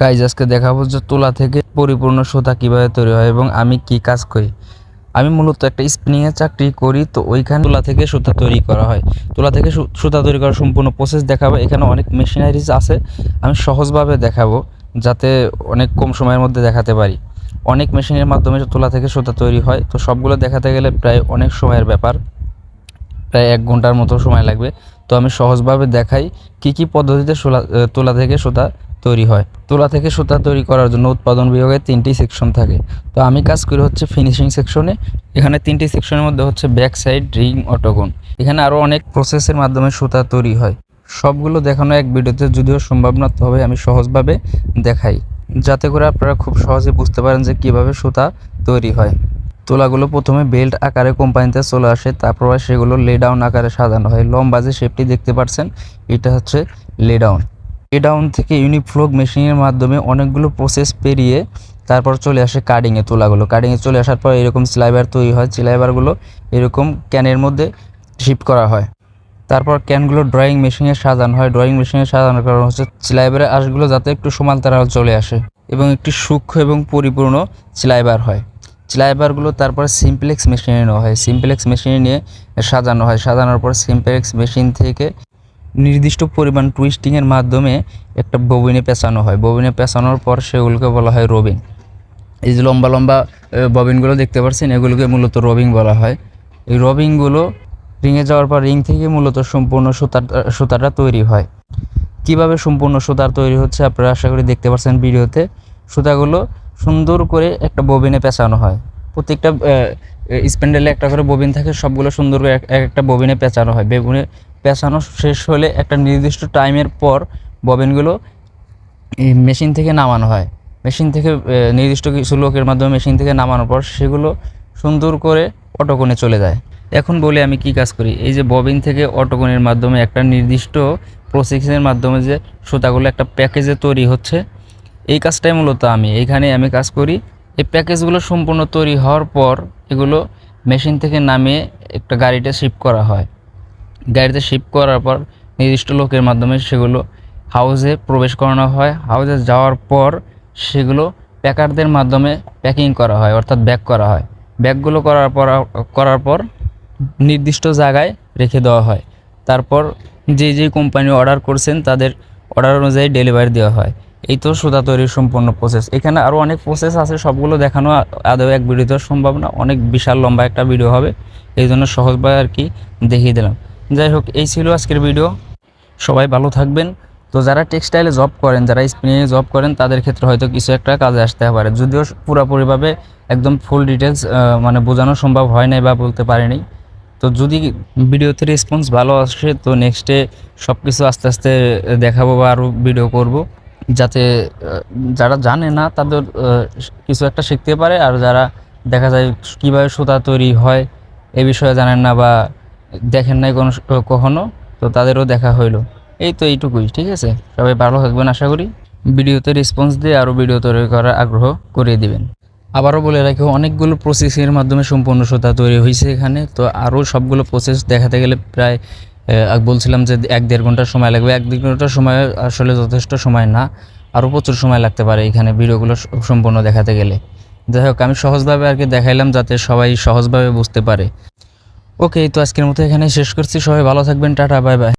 Guys আজকে দেখাবো যে তুলা থেকে পরিপূর্ণ সুতা কীভাবে তৈরি হয় এবং আমি কি কাজ করি। আমি মূলত একটা স্পিনিংয়ের চাকরি করি, তো ওইখানে তুলা থেকে সুতা তৈরি করা হয়। তুলা থেকে সুতা তৈরি করার সম্পূর্ণ প্রসেস দেখাবো। এখানে অনেক মেশিনারিজ আছে, আমি সহজভাবে দেখাবো যাতে অনেক কম সময়ের মধ্যে দেখাতে পারি। অনেক মেশিনের মাধ্যমে তুলা থেকে সুতা তৈরি হয়, তো সবগুলো দেখাতে গেলে প্রায় অনেক সময়ের ব্যাপার। প্রায় এক ঘণ্টার মতো সময় লাগবে। তো আমি সহজভাবে দেখাই কি কি পদ্ধতিতে সোলা তুলা থেকে সুতা তৈরি হয়। তুলা থেকে সুতা তৈরি করার জন্য উৎপাদন বিভাগে তিনটি সেকশন থাকে। তো আমি কাজ করি হচ্ছে ফিনিশিং সেকশনে এখানে তিনটি সেকশনের মধ্যে হচ্ছে ব্যাক সাইড রিং অটোগন এখানে আরও অনেক প্রসেসের মাধ্যমে সুতা তৈরি হয়। সবগুলো দেখানো এক ভিডিওতে যদিও সম্ভব না, তবে আমি সহজভাবে দেখাই। যাতে করে আপনারা খুব সহজে বুঝতে পারেন যে কীভাবে সুতা তৈরি হয়। তোলাগুলো প্রথমে বেল্ট আকারে কোম্পানিতে চলে আসে, তারপর সেগুলো লেডাউন আকারে সাজানো হয়। লম্বা যে শেপটি দেখতে পাচ্ছেন, এটা হচ্ছে লে লে ডাউন থেকে ইউনিফ্লোগ মেশিনের মাধ্যমে অনেকগুলো প্রসেস পেরিয়ে তারপর চলে আসে কাটিংয়ে তোলাগুলো। কাটিংয়ে চলে আসার পর এরকম স্লাইবার তৈরি হয় স্লাইবারগুলো এরকম ক্যানের মধ্যে শিফট করা হয়। তারপর ক্যানগুলো ড্রয়িং মেশিনে সাজানো হয়। ড্রয়িং মেশিনে সাজানোর কারণ হচ্ছে স্লাইবারের আঁশগুলো যাতে একটু সমান তারা চলে আসে এবং একটি সূক্ষ্ম এবং পরিপূর্ণ স্লাইবার হয়। স্লাইবারগুলো তারপর সিমপ্লেক্স মেশিনে নেওয়া হয়। সিমপ্লেক্স মেশিনে নিয়ে সাজানো হয়। সাজানোর পর সিমপ্লেক্স মেশিন থেকে নির্দিষ্ট পরিমাণ টুইস্টিংয়ের মাধ্যমে একটা ববিনে পেঁচানো হয়। ববিনে পেঁচানোর পর সেগুলোকে বলা হয় রবিন। এই যে লম্বা লম্বা ববিনগুলো দেখতে পাচ্ছেন এগুলোকে মূলত রবিং বলা হয়। এই রবিংগুলো রিংয়ে যাওয়ার পর রিং থেকে মূলত সম্পূর্ণ সুতার, সুতাটা তৈরি হয়। কীভাবে সম্পূর্ণ সুতার তৈরি হচ্ছে আপনারা আশা করি দেখতে পাচ্ছেন ভিডিওতে। সুতাগুলো সুন্দর করে একটা ববিনে পেঁচানো হয়। প্রত্যেকটা স্প্যান্ডেলে একটা করে ববিন থাকে, সবগুলো সুন্দর করে এক এক একটা ববিনে পেঁচানো হয়। বেগুনে পেঁচানো শেষ হলে একটা নির্দিষ্ট টাইমের পর ববিনগুলো মেশিন থেকে নামানো হয়। মেশিন থেকে নির্দিষ্ট কিছু লোকের মাধ্যমে মেশিন থেকে নামানোর পর সেগুলো সুন্দর করে অটোকোণে চলে যায়। এখন বলে আমি কি কাজ করি? এই যে ববিন থেকে অটোকোণের মাধ্যমে একটা নির্দিষ্ট প্রসেসের মাধ্যমে যে সুতাগুলো একটা প্যাকেজে তৈরি হচ্ছে, এই কাজটাই মূলত আমি। এইখানে আমি কাজ করি, এই প্যাকেজগুলো সম্পূর্ণ তৈরি হওয়ার পর এগুলো মেশিন থেকে নামিয়ে একটা গাড়িতে শিফট করা হয়। গাড়িতে শিফট করার পর নির্দিষ্ট লোকের মাধ্যমে সেগুলো হাউসে প্রবেশ করানো হয়। হাউসে যাওয়ার পর সেগুলো প্যাকারদের মাধ্যমে প্যাকিং করা হয়, অর্থাৎ ব্যাগ করা হয়। ব্যাগগুলো করার পর করার পর নির্দিষ্ট জায়গায় রেখে দেওয়া হয়। তারপর যে যে কোম্পানি অর্ডার করছেন, তাদের অর্ডার অনুযায়ী ডেলিভারি দেওয়া হয়। এই তো সুতা তৈরির সম্পূর্ণ প্রসেস এখানে আরও অনেক প্রসেস আছে, সবগুলো দেখানো আদৌ এক ভিডিওতে সম্ভব না, অনেক বিশাল লম্বা একটা ভিডিও হবে। এই জন্য সহজভাবে আর কি দেখিয়ে দিলাম। যাই হোক, এই ছিল আজকের ভিডিও সবাই ভালো থাকবেন। তো যারা টেক্সটাইলে জব করেন, যারা স্পিনিংয়ে জব করেন, তাদের ক্ষেত্রে হয়তো কিছু একটা কাজে আসতে পারে। যদিও পুরোপুরিভাবে একদম ফুল ডিটেলস মানে বোঝানো সম্ভব হয় নাই বা বলতে পারিনি। তো যদি ভিডিওতে রেসপন্স ভালো আসে, তো নেক্সটে সব কিছু আস্তে আস্তে দেখাবো বা আরও ভিডিও করব। যাতে যারা জানে না, তাদের কিছু একটা শিখতে পারে। আর যারা দেখা যায় কীভাবে সুতা তৈরি হয়, এ বিষয়ে জানেন না বা দেখেন নাই কোনো কখনো, তো তাদেরও দেখা হইল। এই তো এইটুকুই, ঠিক আছে? সবাই ভালো থাকবেন, আশা করি ভিডিওতে রেসপন্স দিয়ে আরও ভিডিও তৈরি করার আগ্রহ করিয়ে দিবেন। আবারও বলে রাখি, অনেকগুলো প্রসেসের মাধ্যমে সম্পূর্ণ সুতা তৈরি হয়েছে এখানে, তো আরও সবগুলো প্রসেস দেখাতে গেলে প্রায় বলছিলাম যে এক দেড় ঘণ্টার সময় লাগবে। এক দেড় ঘণ্টার সময় আসলে যথেষ্ট সময় না আরও প্রচুর সময় লাগতে পারে এখানে ভিডিওগুলো সম্পূর্ণ দেখাতে গেলে। যাই হোক, আমি সহজভাবে আর কি দেখাইলাম যাতে সবাই সহজভাবে বুঝতে পারে। ওকে তো আজকের মতো এখানে শেষ করছি। সবাই ভালো থাকবেন টাটা বাই বাই।